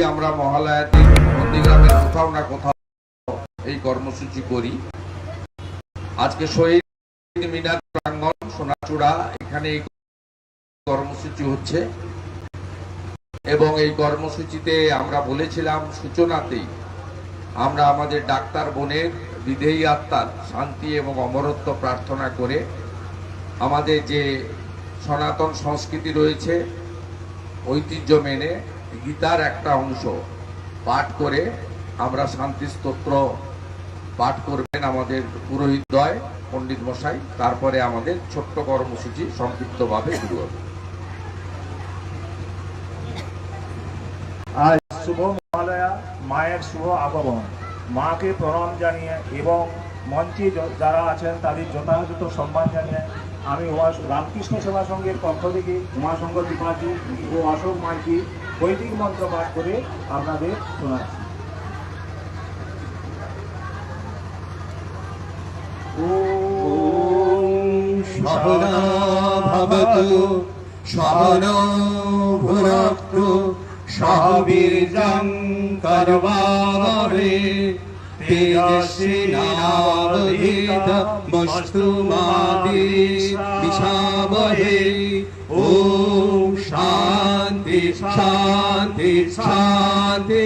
বছরই আমরা মহালয়াতে নন্দীগ্রামের কোথাও না কোথাও এই কর্মসূচি করি, আজকে শহীদ মিনার প্রাঙ্গন সোনাচূড়া, এখানে এই কর্মসূচি হচ্ছে। এবং এই কর্মসূচিতে আমরা বলেছিলাম সূচনাতেই আমরা আমাদের ডাক্তার বোনের বিধেয়ী আত্মার শান্তি এবং অমরত্ব প্রার্থনা করে আমাদের যে সনাতন সংস্কৃতি রয়েছে, ঐতিহ্য মেনে গীতার একটা অংশ। পাঠ করে আমরা শান্তি স্তোত্র পাঠ করবেন আমাদের পুরোহিতদ্বয়, পণ্ডিত মশাই। তারপরে আমাদের ছোট্ট কর্মসূচি সংক্ষিপ্তভাবে শুরু হবে। আজ শুভ মহালয়া, মায়ের শুভ আগমন। মাকে প্রণাম জানিয়ে এবং মঞ্চে যারা আছেন, তাদের যথাযথ সম্মান জানিয়ে আমি উমা রামকৃষ্ণ সেবা সংঘের পক্ষ থেকে উমাসংঘ ত্রিপাঠী ও অশোক মাইকি বৈদিক মন্ত্র পাঠ করে আপনাদের শোনাচ্ছি সহনা ভবতু সহনো ভুনক্তু সহ বীর্যং করবাবহে তেজস্বিনাবধীত মস্তু মাদিশাবহে ওম শান্তি শান্তি শান্তি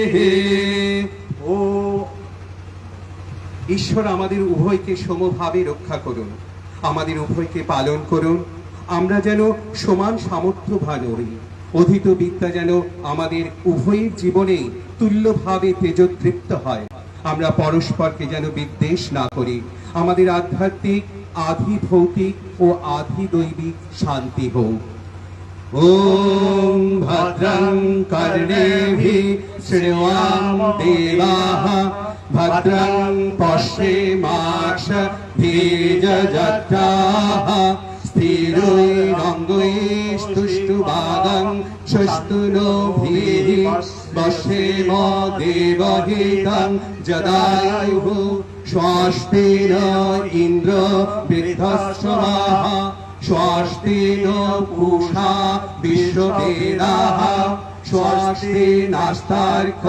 ও ঈশ্বর আমাদের উভয়কে সমভাবে রক্ষা করুন, আমাদের উভয়কে পালন করুন। আমরা যেন সমান সামর্থ্যবান হই অধীত বিদ্যা যেন আমাদের উভয়ের জীবনে তুল্যভাবে তেজতৃপ্ত হয়। আমরা পরস্পরকে যেন বিদ্বেষ না করি, আমাদের আধ্যাত্মিক আধি ভৌতিক ও আধি দৈবিক শান্তি হোক। ॐ भद्रं कर्णेभिः शृण्वाम देवाः भद्रं पश्येमाक्षभिर्यजत्राः स्थिरैरङ्गैस्तुष्टुवादं स्वस्तुनोभिः वशेम देवहितं जदायुः स्वस्ति न इन्द्र वृद्धस्वः স্বস্তিন পুষা বিশ্ববীরাহ স্বস্তি নাস্তার্ক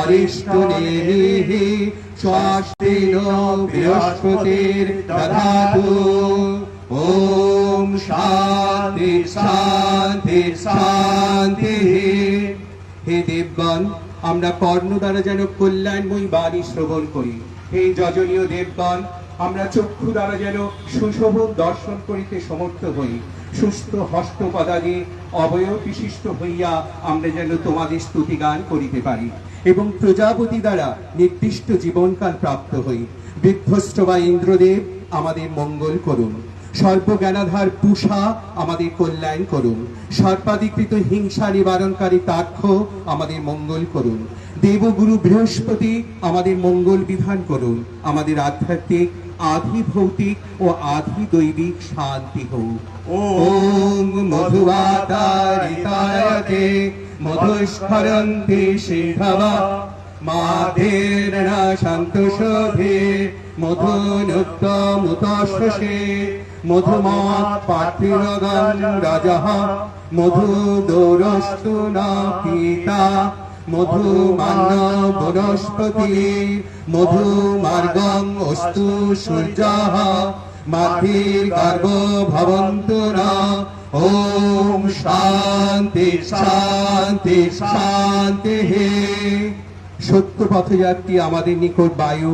অরিষ্ট নেহি। স্বস্তিন বৃহস্পতির দধাতু ওম শান্তি শান্তি শান্তি। হে দেবগণ, আমরা কর্ণ দ্বারা যেন কল্যাণময় বাণী শ্রবণ করি। হে যজনীয় দেবগণ আমরা চক্ষু দ্বারা যেন সুশোভন দর্শন করিতে সমর্থ হই। সুস্থ হস্তপদাদি অবয়ব বিশিষ্ট হইয়া আমরা যেন তোমাদের স্তুতি গান করিতে পারি এবং প্রজাপতি দ্বারা নির্দিষ্ট জীবনকাল প্রাপ্ত হই। বৃদ্ধস্ত বা ইন্দ্রদেব, আমাদের মঙ্গল করুন। সর্বজ্ঞানাধার পুষা, আমাদের কল্যাণ করুন। সর্বাধিকৃত হিংসা নিবারণকারী তাক্ষ, আমাদের মঙ্গল করুন। দেবগুরু বৃহস্পতি, আমাদের মঙ্গল বিধান করুন। আমাদের আধ্যাত্মিক আধি ভৌতিক ও আধি দৈবিক শান্তি হোক। ওম মধুবাতারিতায়তে মধুস্ফরন্তি শিভবা মাধের সন্তোষধে মধুনুত্তমুতশ্রসে মধুমাত পার্থিরগম রাজঃ মধু দৌরস্তু না পিতা। মধু মান্য বনস্পতি মধু মার্গম অস্তু সূর্য মাধির গর্ভ ভবন্তু না। ওম শান্তি শান্তি শান্তি সত্য পথযাত্রী আমাদের নিকট বায়ু,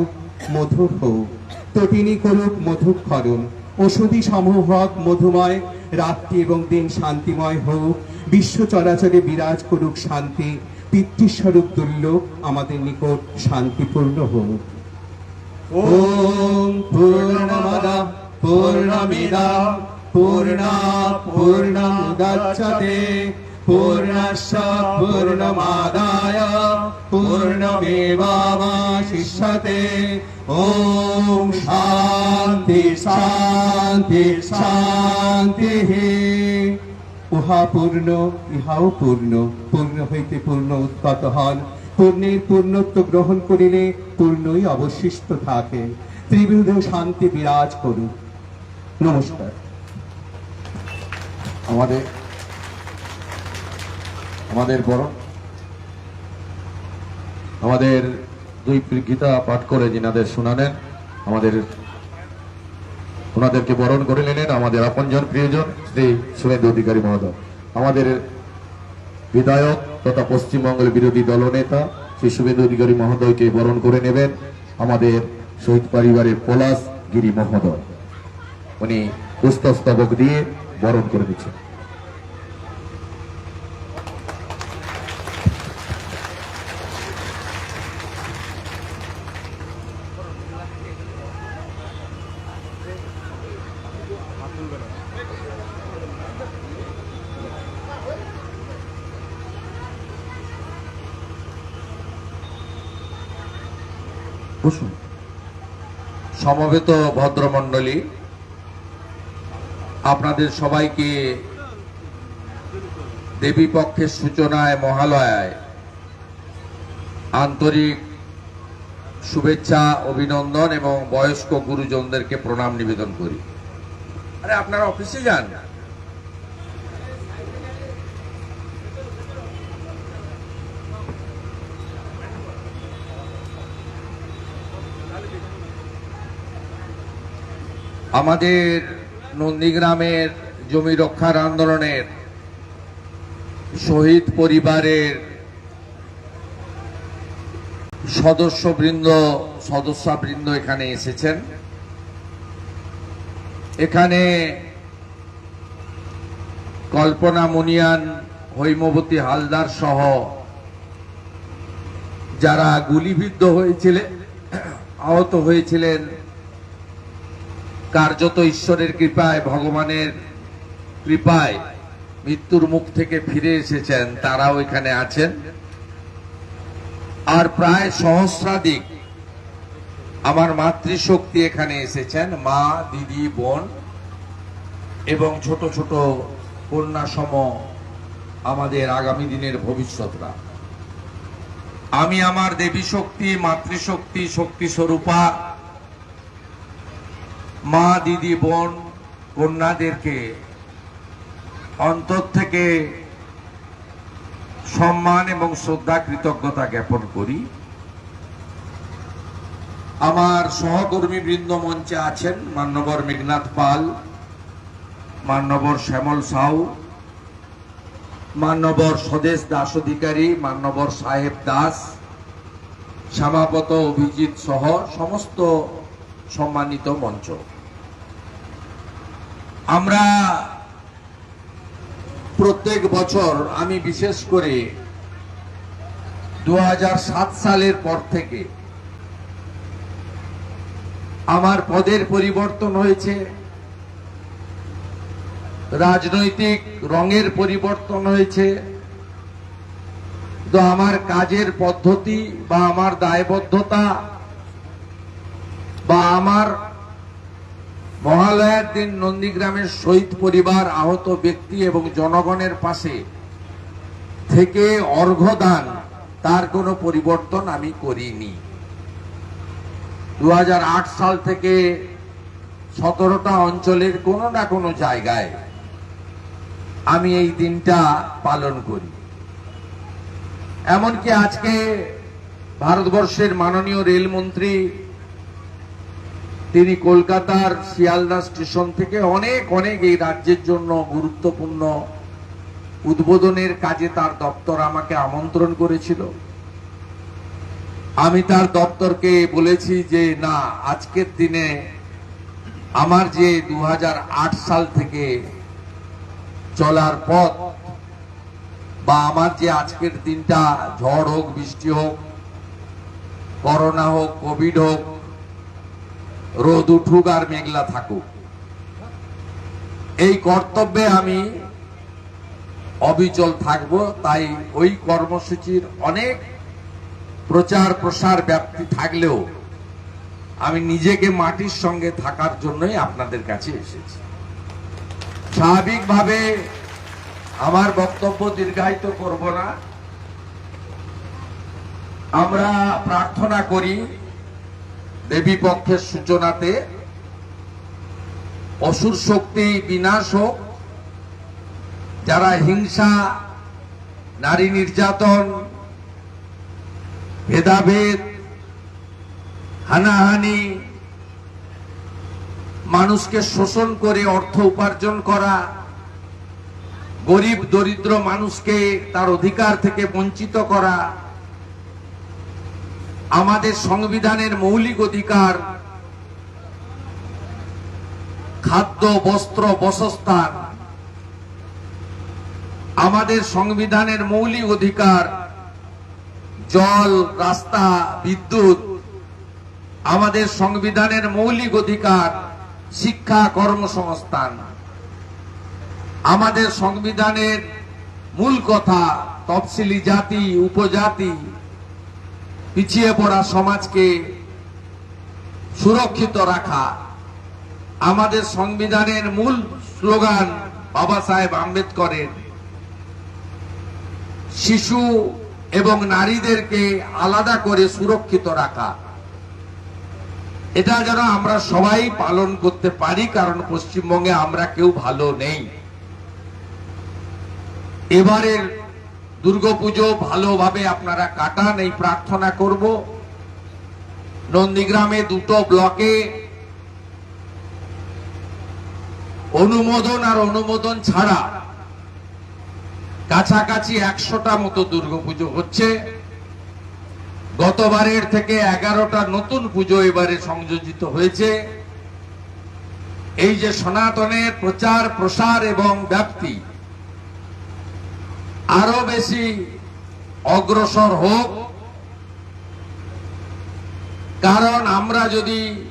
মধুর হোক। তটিনী করুক মধুক্ষরণ ওষুধি সমূহ হোক মধুময়, রাত্রি এবং দিন শান্তিময় হোক। বিশ্ব চরাচরে বিরাজ করুক শান্তি। পিতৃস্বরূপ দুর্লভ, আমাদের নিকট শান্তিপূর্ণ হোক। ওম পূর্ণমদ, পূর্ণমিদা, পূর্ণা পূর্ণমুদচ্যতে পূর্ণস্য পূর্ণমাদায়, পূর্ণমেবাবশিষ্যতে। ওম শান্তি শান্তি শান্তি। উহা পূর্ণ, ইহাও পূর্ণ পূর্ণ হইতে পূর্ণ উৎপত হন। পূর্ণের পূর্ণত্ব গ্রহণ করিলে পূর্ণই অবশিষ্ট থাকে। ত্রিবিধ শান্তি বিরাজ করুক। নমস্কার। আমাদের আমাদের বরণ আমাদের দুই গীতা পাঠ করে যিনাদের শোনালেন, আমাদের ওনাদেরকে বরণ করে নিলেন আমাদের আপনজন প্রিয়জন শ্রী শুভেন্দু অধিকারী মহোদয়। আমাদের বিধায়ক তথা পশ্চিমবঙ্গের বিরোধী দলনেতা শ্রী শুভেন্দু অধিকারী মহোদয়কে বরণ করে নেবেন আমাদের শহীদ পরিবারের পলাশ গিরি মহোদয়। উনি পুস্তস্তবক দিয়ে বরণ করে দিচ্ছেন সমবেত ভদ্রমণ্ডলী, আপনাদের সবাইকে দেবীপক্ষের সূচনায়, মহালয়ায় আন্তরিক শুভেচ্ছা, অভিনন্দন এবং বয়স্ক গুরুজনদেরকে প্রণাম নিবেদন করি। আরে, আপনারা অফিসে যান। আমাদের নন্দীগ্রামের জমি রক্ষার আন্দোলনের শহীদ পরিবারের সদস্যবৃন্দ সদস্যবৃন্দ এখানে এসেছেন। এখানে কল্পনা মুনিয়ান, হৈমবতী হালদার সহ যারা গুলিবিদ্ধ হয়েছিলেন আহত হয়েছিলেন কার্যত ঈশ্বরের কৃপায়, ভগবানের কৃপায় মৃত্যুর মুখ থেকে ফিরে এসেছেন, তারাও এখানে আছেন। আর প্রায় সহস্রাধিক আমার মাতৃশক্তি এখানে এসেছেন, মা, দিদি, বোন এবং ছোট ছোট কন্যা সম আমাদের আগামী দিনের ভবিষ্যৎরা। আমি আমার দেবী শক্তি মাতৃশক্তি শক্তি স্বরূপা মা, দিদি, বোন, কন্যাদেরকে অন্তর থেকে সম্মান এবং শ্রদ্ধা, কৃতজ্ঞতা জ্ঞাপন করি। আমার সহকর্মী বৃন্দ মঞ্চে আছেন মান্যবর মেঘনাথ পাল, মান্যবর শ্যামল সাউ, মান্যবর স্বদেশ দাস অধিকারী, মান্যবর সাহেব দাস, শ্যামাপত অভিজিৎ সহ সমস্ত সম্মানিত মঞ্চ আমরা প্রত্যেক বছর, আমি বিশেষ করে দু হাজার সাত সালের পর থেকে আমার পদের পরিবর্তন হয়েছে, রাজনৈতিক রঙের পরিবর্তন হয়েছে। তো আমার কাজের পদ্ধতি বা আমার দায়বদ্ধতা বা আমার মহালয়ার দিন নন্দীগ্রামের শহীদ পরিবার, আহত ব্যক্তি এবং জনগণের পাশে থেকে অর্ঘদান তার কোনো পরিবর্তন আমি করিনি। দু হাজার আট সাল থেকে সতেরোটা অঞ্চলের কোনো না কোনো জায়গায় আমি এই দিনটা পালন করি। এমনকি আজকে ভারতবর্ষের মাননীয় রেলমন্ত্রী তিনি কলকাতার শিয়ালদা স্টেশন থেকে অনেক অনেক এই রাজ্যের জন্য গুরুত্বপূর্ণ উদ্বোধনের কাজে তার দপ্তর আমাকে আমন্ত্রণ করেছিল। আমি তার দপ্তরকে বলেছি যে, না, আজকের দিনে আমার যে দু হাজার আট সাল থেকে চলার পথ বা আমার যে আজকের দিনটা, ঝড় হোক, বৃষ্টি হোক, করোনা হোক, কোভিড হোক রোদ উঠুক আর মেঘলা থাকুক। এই কর্তব্যে আমি অবিচল থাকব, তাই ওই কর্মসূচির অনেক প্রচার প্রসার ব্যাপ্তি থাকলেও আমি নিজেকে মাটির সঙ্গে থাকার জন্যই আপনাদের কাছে এসেছি। স্বাভাবিকভাবে আমার বক্তব্য দীর্ঘায়িত করব না। আমরা প্রার্থনা করি দেবী পক্ষের সূচনাতে অসুর শক্তি বিনাশ হোক, যারা হিংসা, নারী নির্যাতন, ভেদাভেদ, হানাহানি, মানুষকে শোষণ করে অর্থ উপার্জন করা, গরিব, দরিদ্র মানুষকে তার অধিকার থেকে বঞ্চিত করা আমাদের সংবিধানের মৌলিক অধিকার, খাদ্য, বস্ত্র, বসস্থান, আমাদের সংবিধানের মৌলিক অধিকার, জল, রাস্তা, বিদ্যুৎ, আমাদের সংবিধানের মৌলিক অধিকার, শিক্ষা, কর্মসংস্থান। আমাদের সংবিধানের মূল কথা তফসিলি জাতি, উপজাতি পিছিয়ে পড়া সমাজকে সুরক্ষিত রাখা আমাদের সংবিধানের মূল স্লোগান বাবা সাহেব আম্বেদকরের। শিশু এবং নারীদেরকে আলাদা করে সুরক্ষিত রাখা। এটা যেন আমরা সবাই পালন করতে পারি, কারণ পশ্চিমবঙ্গে আমরা কেউ ভালো নেই। এবারের দুর্গাপুজো ভালোভাবে আপনারা কাটান, এই প্রার্থনা করব। নন্দীগ্রামে দুটো ব্লকে অনুমোদন আর অনুমোদন ছাড়া কাছাকাছি একশোটা মতো দুর্গাপুজো হচ্ছে। গতবারের থেকে এগারোটা নতুন পুজো এবারে সংযোজিত হয়েছে। এই যে সনাতনের প্রচার, প্রসার এবং ব্যাপ্তি আরও বেশি অগ্রসর হোক। কারণ আমরা যদি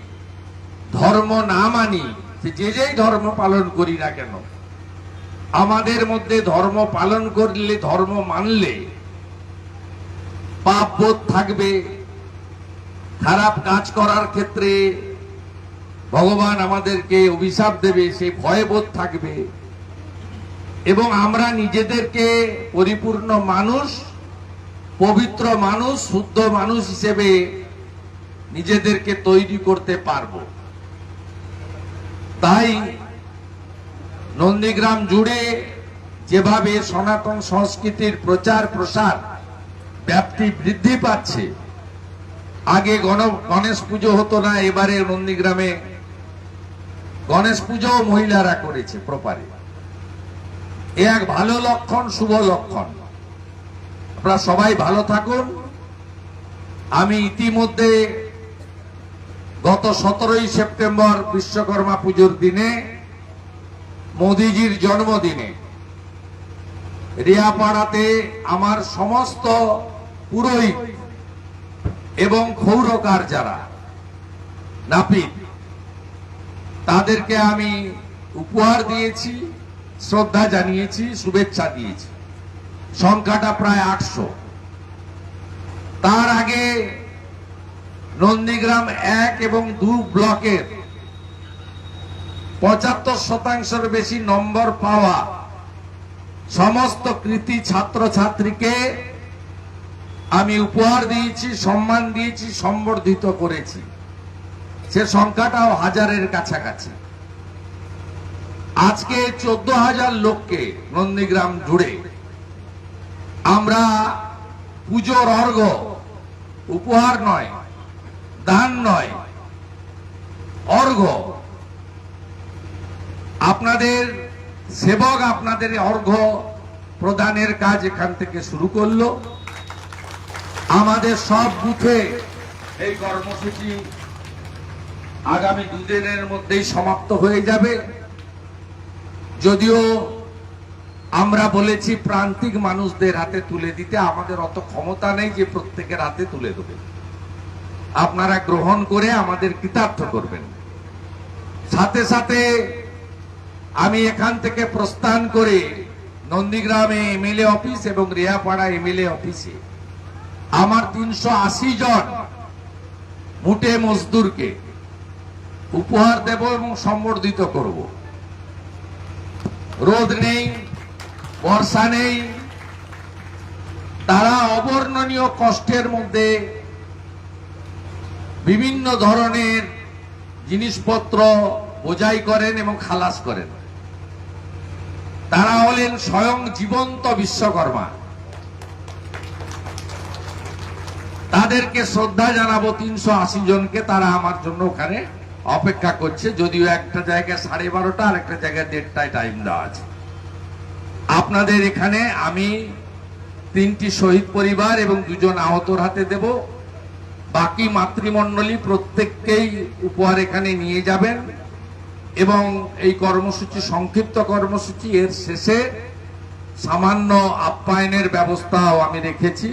ধর্ম না মানি যে যেই ধর্ম পালন করি না কেন? আমাদের মধ্যে ধর্ম পালন করলে, ধর্ম মানলে পাপ বোধ থাকবে। খারাপ কাজ করার ক্ষেত্রে ভগবান আমাদেরকে অভিশাপ দেবে সেই ভয় বোধ থাকবে। এবং আমরা নিজেদেরকে পরিপূর্ণ মানুষ, পবিত্র মানুষ, শুদ্ধ মানুষ হিসেবে নিজেদেরকে তৈরি করতে পারব। তাই নন্দীগ্রাম জুড়ে যেভাবে সনাতন সংস্কৃতির প্রচার প্রসার ব্যাপ্তি বৃদ্ধি পাচ্ছে, আগে গণ, গণেশ পুজো হতো না, এবারে নন্দীগ্রামে গণেশ পুজো মহিলারা করেছে প্রপারে এ এক ভালো লক্ষণ, শুভ লক্ষণ। আপনারা সবাই ভালো থাকুন। আমি ইতিমধ্যে গত সতেরোই সেপ্টেম্বর বিশ্বকর্মা পুজোর দিনে, মোদিজির জন্মদিনে, রিয়াপাড়াতে আমার সমস্ত পুরোহিত এবং ক্ষৌরকার যারা, নাপিত, তাদেরকে আমি উপহার দিয়েছি। শ্রদ্ধা জানিয়েছি, শুভেচ্ছা দিয়েছি। সংখ্যাটা প্রায় আটশো। তার আগে নন্দীগ্রাম এক এবং দু ব্লকের পঁচাত্তর শতাংশের বেশি নম্বর পাওয়া সমস্ত কৃতি ছাত্র ছাত্রীকে আমি উপহার দিয়েছি, সম্মান দিয়েছি, সম্বর্ধিত করেছি। সে সংখ্যাটাও হাজারের কাছাকাছি। আজকে চোদ্দ হাজার লোককে নন্দীগ্রাম জুড়ে আমরা পুজোর অর্ঘ, উপহার নয়, দান নয়, অর্ঘ। আপনাদের সেবক আপনাদের অর্ঘ প্রদানের কাজ এখান থেকে শুরু করল। আমাদের সব বুথে এই কর্মসূচি আগামী দুদিনের মধ্যেই সমাপ্ত হয়ে যাবে। যদিও আমরা বলেছি প্রান্তিক মানুষদের হাতে তুলে দিতে, আমাদের অত ক্ষমতা নেই যে প্রত্যেকের হাতে তুলে দেবে। আপনারা গ্রহণ করে আমাদের কৃতার্থ করবেন। সাথে সাথে আমি এখান থেকে প্রস্থান করে নন্দীগ্রামে এমএলএ অফিস এবং রেয়াপাড়া এমএলএ অফিসে আমার তিনশো আশি জন মুটে মজদুরকে উপহার দেব এবং সম্বর্ধিত করব। রোদ নেই বর্ষা নেই তারা অবর্ণনীয় কষ্টের মধ্যে বিভিন্ন ধরনের জিনিসপত্র বোঝাই করেন এবং খালাস করেন। তারা হলেন স্বয়ং জীবন্ত বিশ্বকর্মা। তাদেরকে শ্রদ্ধা জানাব তিনশো আশি জনকে, তারা আমার জন্য ওখানে অপেক্ষা করছে, যদিও একটা জায়গায় সাড়ে বারোটা আর একটা জায়গায় দেড়টায় টাইম দেওয়া আছে। আপনাদের এখানে আমি তিনটি শহীদ পরিবার এবং দুজন আহতর হাতে দেব। বাকি মাতৃমণ্ডলী প্রত্যেককেই উপহার এখানে নিয়ে যাবেন এবং এই কর্মসূচি, সংক্ষিপ্ত কর্মসূচি এর শেষে সামান্য আপ্যায়নের ব্যবস্থাও আমি রেখেছি।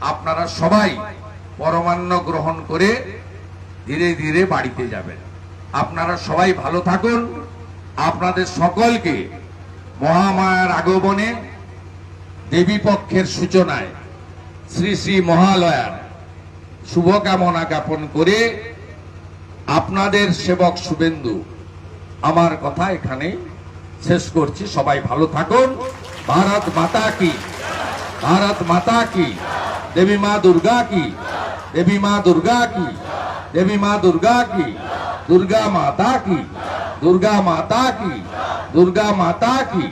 আপনারা সবাই পরমান্ন গ্রহণ করে ধীরে ধীরে বাড়িতে যাবেন। আপনারা সবাই ভালো থাকুন। আপনাদের সকলকে মহামায়ার আগমনে দেবী পক্ষের সূচনায় শ্রী শ্রী মহালয়ার শুভকামনা জ্ঞাপন করে আপনাদের সেবক শুভেন্দু, আমার কথা এখানে শেষ করছি। সবাই ভালো থাকুন। ভারত মাতা কি, ভারত মাতা কি, দেবী মা দুর্গা কি, দেবী মা দুর্গা কি। দেবী মা দুর্গা কি? দুর্গা মাতা কি? দুর্গা মাতা কি? দুর্গা মাতা কি?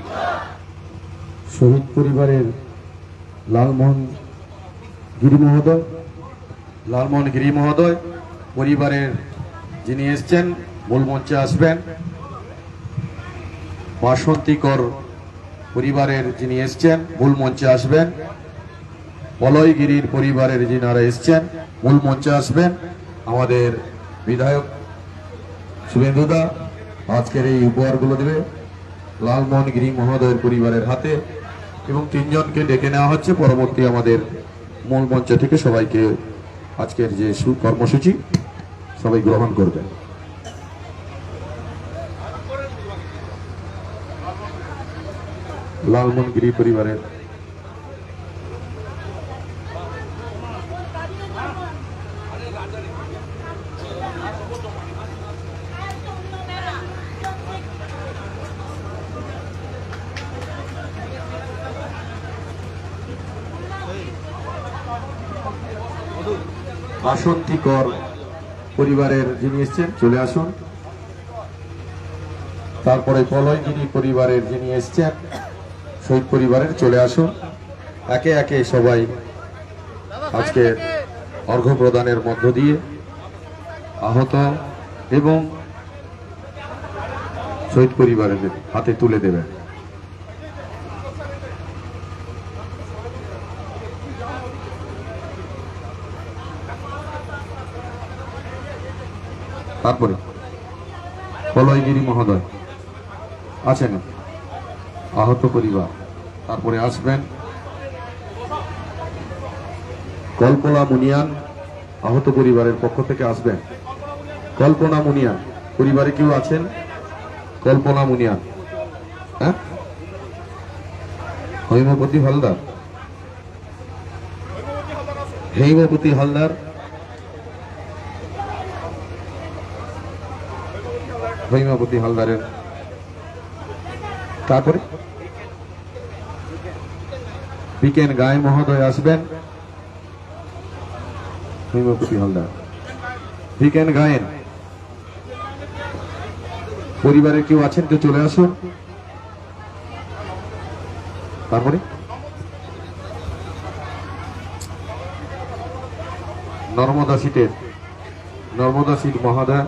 শহীদ পরিবারের লালমোহন গিরি মহোদয়, লালমোহন গিরি মহোদয় পরিবারের যিনি এসছেন, মূল মঞ্চে আসবেন। বাসন্তীকর পরিবারের যিনি এসছেন, মূল মঞ্চে আসবেন। পলয়গিরির পরিবারের যিনারা এসছেন, মূল মঞ্চে আসবেন। আমাদের বিধায়ক শুভেন্দুদা আজকের এই উপহারগুলো দেবে। লালমোহন গিরি মহোদয়ের পরিবারের হাতে এবং তিনজনকে ডেকে নেওয়া হচ্ছে। পরবর্তী আমাদের মূল মঞ্চ থেকে সবাইকে আজকের যে কর্মসূচি সবাই গ্রহণ করবেন লালমোহন গিরি পরিবারের বাসন্তীকর পরিবারের যিনি এসছেন, চলে আসুন। তারপরে পলয়গিরি পরিবারের যিনি এসছেন, শহীদ পরিবারের চলে আসুন। একে একে সবাই আজকে অর্ঘ্য প্রদানের মধ্য দিয়ে আহত এবং শহীদ পরিবারের হাতে তুলে দেবেন। তারপরে পলয়গিরি মহোদয়, আছেন। আহত পরিবার। তারপরে আসবেন কল্পনা মুনিয়ান, আহত পরিবারের পক্ষ থেকে আসবেন। কল্পনা মুনিয়ান, পরিবারে কেউ আছেন? কল্পনা মুনিয়ান। হ্যাঁ? হৈমপতি হালদার। হেমপতি হালদার। হৈমাপতি হালদারের। তারপরে বিকেন গায়ে মহোদয় আসবেন। হৈমাপতি হালদার। বিকেন গায়েন। পরিবারের কেউ আছেন কেউ চলে আসুন। তারপরে নর্মদা সিটের নর্মদা সিট মহোদয়।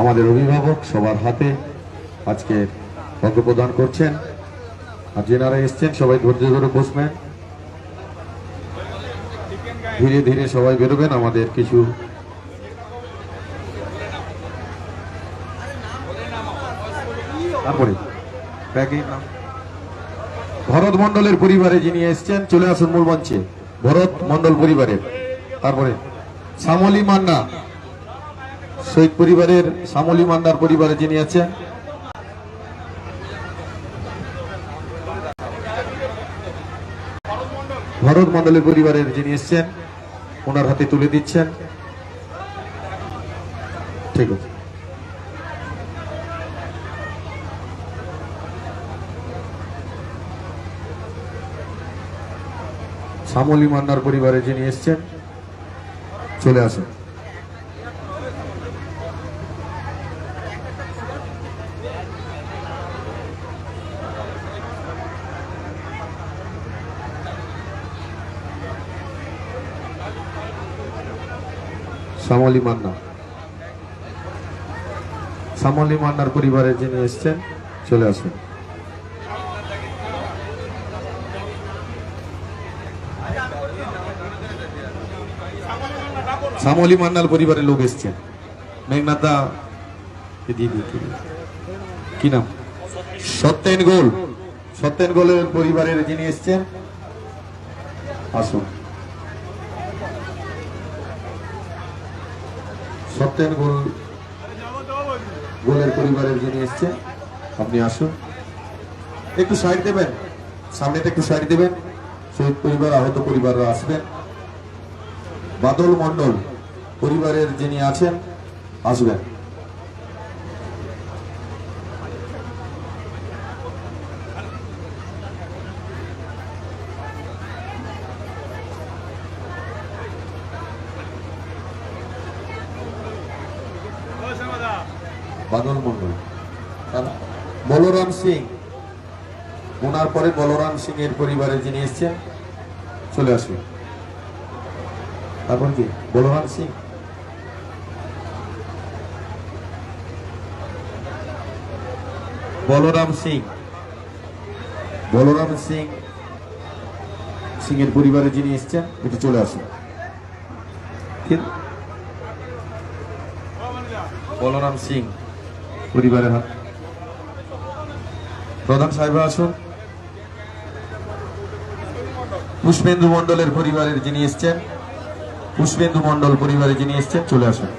আমাদের অভিভাবক সবার হাতে আজকে অর্ঘ্য প্রদান করছেন। আর যেনারা এসছেন, সবাই ধৈর্য ধরে বসবেন। ধীরে ধীরে সবাই বেরোবেন, আমাদের কিছু তারপরে ভরত মন্ডলের পরিবারে যিনি এসছেন, চলে আসুন মূল মঞ্চে। ভরত মন্ডল পরিবারের। তারপরে শ্যামলী মান্না শহীদ পরিবারের শ্যামল মান্দার পরিবারে যিনি আছেন। ভরত মন্ডলের পরিবারের যিনি এসছেন, ওনার হাতে তুলে দিচ্ছেন। ঠিক আছে। শ্যামলী মান্নার পরিবারে যিনি এসছেন, চলে আসেন। শ্যামলী মান্না শ্যামলী মান্নার পরিবারে যিনি এসছেন, চলে আসুন। শ্যামলী মান্নার পরিবারের লোক এসছেন মেঘনাথা দিদি কি নাম? সত্যেন গোল। সত্যেন গোলের পরিবারের যিনি এসছেন, আসুন। সত্যেন গোল, গোলের পরিবারের জন্য এসছে আপনি আসুন। একটু সাইড দেবেন, সামনেটা একটু সাইড দেবেন। শহীদ পরিবার, আহত পরিবাররা আসবেন। বাদল মন্ডল পরিবারের যিনি আছেন, আসবেন। বাদল মন্ডল বলরাম সিং ওনার পরে বলরাম সিং এর পরিবারে যিনি এসছেন, চলে আসুন। তারপর কি? বলরাম সিং। বলরাম সিং। বলরাম সিং সিং এর পরিবারে যিনি এসছেন একটু চলে আসুন। বলরাম সিং। পরিবারের হাত। প্রধান সাহেব আসুন। পুষ্পেন্দু মন্ডলের পরিবারের যিনি এসছেন, পুষ্পেন্দু মন্ডল পরিবারে যিনি এসছেন, চলে আসুন।